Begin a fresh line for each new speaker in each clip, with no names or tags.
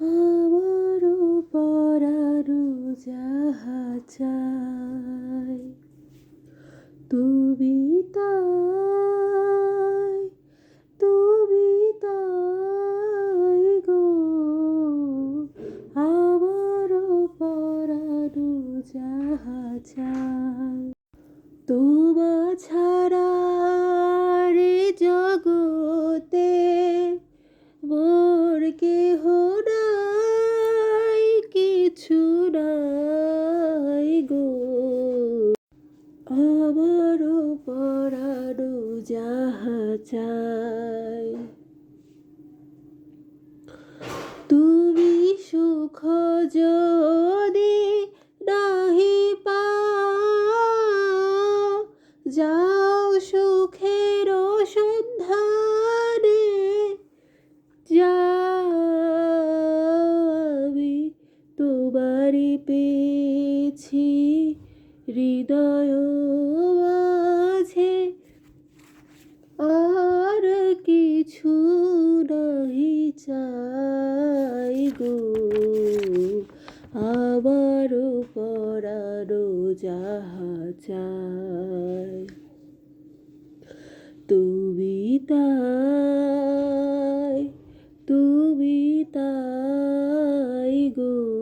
আমারও পরারও যাহা চাই তুমি তাই তুমি তাই গো। আমারও পরারও যাহা চাই কেহ নাই কিছু নাই গো। আমার পরানো যাহা চাই। তুমি সুখ হৃদয় আর কিছু নাহি চাই গো। আবারও পরানো যাহা চাই। তুমি তাই তুমি তাই গো।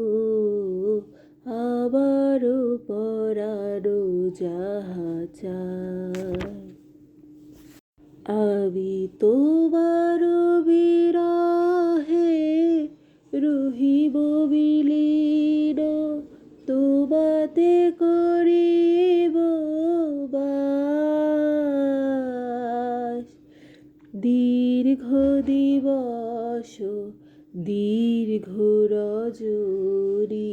আবারও পরানো যাহা চাই। আমি তোমার বিরহে রহিব বিলীন, তোমাতে করিব দীর্ঘ দিবস, দীর্ঘ রজনী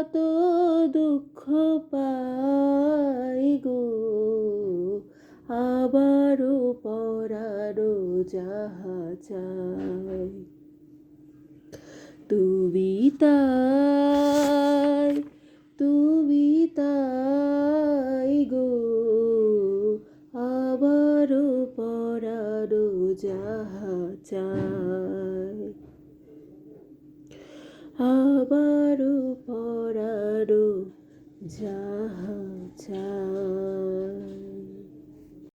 যত দুঃখ পাই গো। আবারও পরানো যাহা চাই, তুমি তাই তুমি তাই গো। আবারও পরানো যাহা চাই, আবারও পরানো যাহা